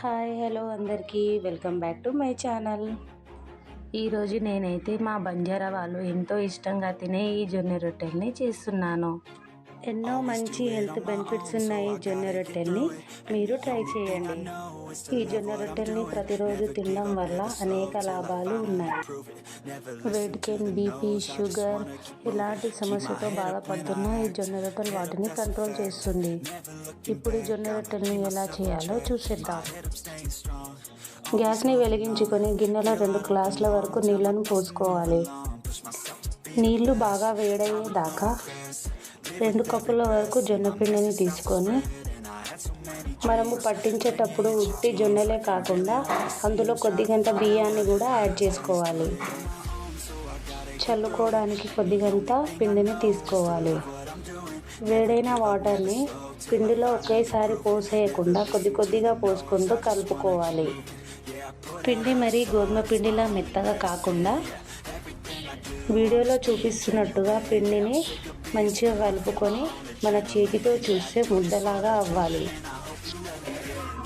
Hi hello అందరికీ. Welcome back to my channel. ఈరోజు నేనైతే మా బంజారా వాళ్ళు ఎంతో ఇష్టంగా తినే ఈ జొన్న రొట్టెల్ని చేస్తున్నాను. ఎన్నో మంచి హెల్త్ బెనిఫిట్స్ ఉన్నాయి జొన్న రొట్టెల్ని. మీరు ట్రై చేయండి. ఈ జొన్న రొట్టెల్ని ప్రతిరోజు తినడం వల్ల అనేక లాభాలు ఉన్నాయి. వెయిట్ గెయిన్ బీపీ షుగర్ ఇలాంటి సమస్యతో బాధపడుతున్న ఈ జొన్న రొట్టెలు వాటిని కంట్రోల్ చేస్తుంది. ఇప్పుడు ఈ జొన్న రొట్టెల్ని ఎలా చేయాలో చూసేద్దాం. గ్యాస్ని వెలిగించుకొని గిన్నెలో రెండు గ్లాసుల వరకు నీళ్ళను పోసుకోవాలి. నీళ్ళు బాగా వేడయ్యేదాకా రెండు కప్పుల వరకు జొన్నపిండిని తీసుకొని మనము పట్టించేటప్పుడు ఉట్టి జొన్నలే కాకుండా అందులో కొద్దిగంత బియ్యాన్ని కూడా యాడ్ చేసుకోవాలి. చల్లుకోవడానికి కొద్దిగంత పిండిని తీసుకోవాలి. వేడైన వాటర్ని పిండిలో ఒకేసారి పోసేయకుండా కొద్ది కొద్దిగా పోసుకుంటూ కలుపుకోవాలి. పిండి మరి గోధుమ పిండిలా మెత్తగా కాకుండా వీడియోలో చూపిస్తున్నట్టుగా పిండిని మంచిగా కలుపుకొని మన చేతితో చూస్తే ముద్దలాగా అవ్వాలి.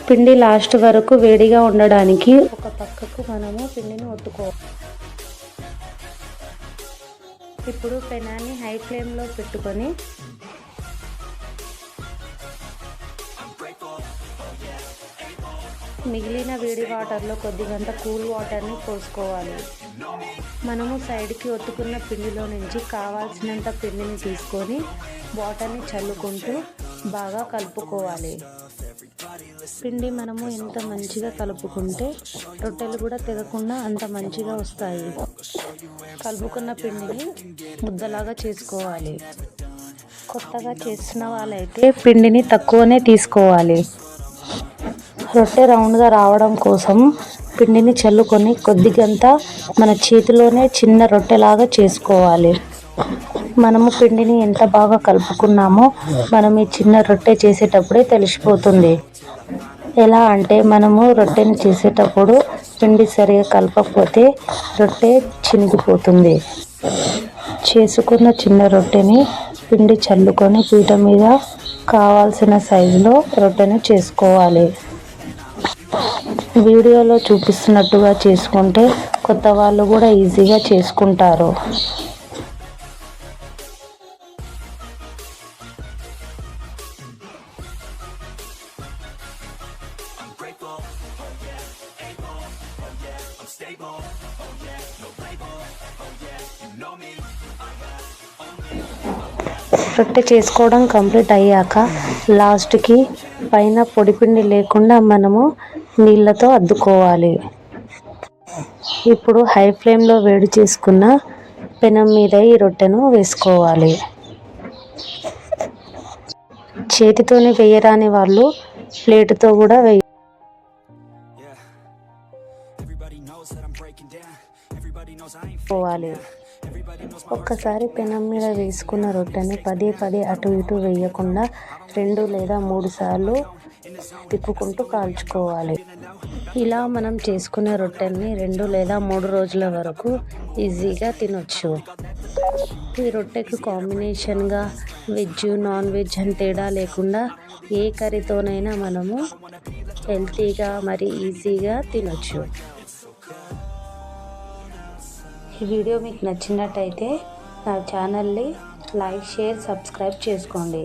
పిండి లాస్ట్ వరకు వేడిగా ఉండడానికి ఒక పక్కకు మనము పిండిని ఒత్తుకో ఇప్పుడు పెనాన్ని హై ఫ్లేమ్లో పెట్టుకొని మిగిలిన వేడి వాటర్లో కొద్దిగంట కూల్ వాటర్ని పోసుకోవాలి. మనము సైడ్కి ఒత్తుకున్న పిండిలో నుంచి కావాల్సినంత పిండిని తీసుకొని వాటర్ని చల్లుకుంటూ బాగా కలుపుకోవాలి. పిండి మనము ఎంత మంచిగా కలుపుకుంటే రొట్టెలు కూడా తెగకుండా అంత మంచిగా వస్తాయి. కలుపుకున్న పిండిని ముద్దలాగా చేసుకోవాలి. కొత్తగా చేసిన వాళ్ళైతే పిండిని తక్కువనే తీసుకోవాలి. రొట్టె రౌండ్గా రావడం కోసం పిండిని చల్లుకొని కొద్దిగంత మన చేతిలోనే చిన్న రొట్టెలాగా చేసుకోవాలి. మనము పిండిని ఎంత బాగా కలుపుకున్నామో మనం ఈ చిన్న రొట్టె చేసేటప్పుడే తెలిసిపోతుంది. ఎలా అంటే మనము రొట్టెని చేసేటప్పుడు పిండి సరిగా కలపకపోతే రొట్టె చినిగిపోతుంది. చేసుకున్న చిన్న రొట్టెని పిండి చల్లుకొని పీట మీద కావాల్సిన సైజులో రొట్టెను చేసుకోవాలి. వీడియోలో చూపిస్తున్నట్టుగా చేసుకుంటే కొత్త వాళ్ళు కూడా ఈజీగా చేసుకుంటారు. రొట్టె చేసుకోవడం కంప్లీట్ అయ్యాక లాస్ట్కి పైన పొడిపిండి లేకుండా మనము నీళ్ళతో అద్దుకోవాలి. ఇప్పుడు హై ఫ్లేమ్లో వేడి చేసుకున్న పెనం మీద ఈ రొట్టెను వేసుకోవాలి. చేతితోనే వేయరాని వాళ్ళు ప్లేటుతో కూడా వేయ పోవాలి. ఒక్కసారి పెనం మీద వేసుకున్న రొట్టెని పదే పదే అటు ఇటు వేయకుండా రెండు లేదా మూడు సార్లు తిప్పుకుంటూ కాల్చుకోవాలి. ఇలా మనం చేసుకునే రొట్టెల్ని రెండు లేదా మూడు రోజుల వరకు ఈజీగా తినొచ్చు. ఈ రొట్టెకు కాంబినేషన్గా వెజ్ నాన్ వెజ్ అని తేడా లేకుండా ఏ కర్రీతోనైనా మనము హెల్తీగా మరి ఈజీగా తినొచ్చు. ఈ వీడియో మీకు నచ్చినట్టయితే నా ఛానల్ని లైక్ షేర్ సబ్స్క్రైబ్ చేసుకోండి.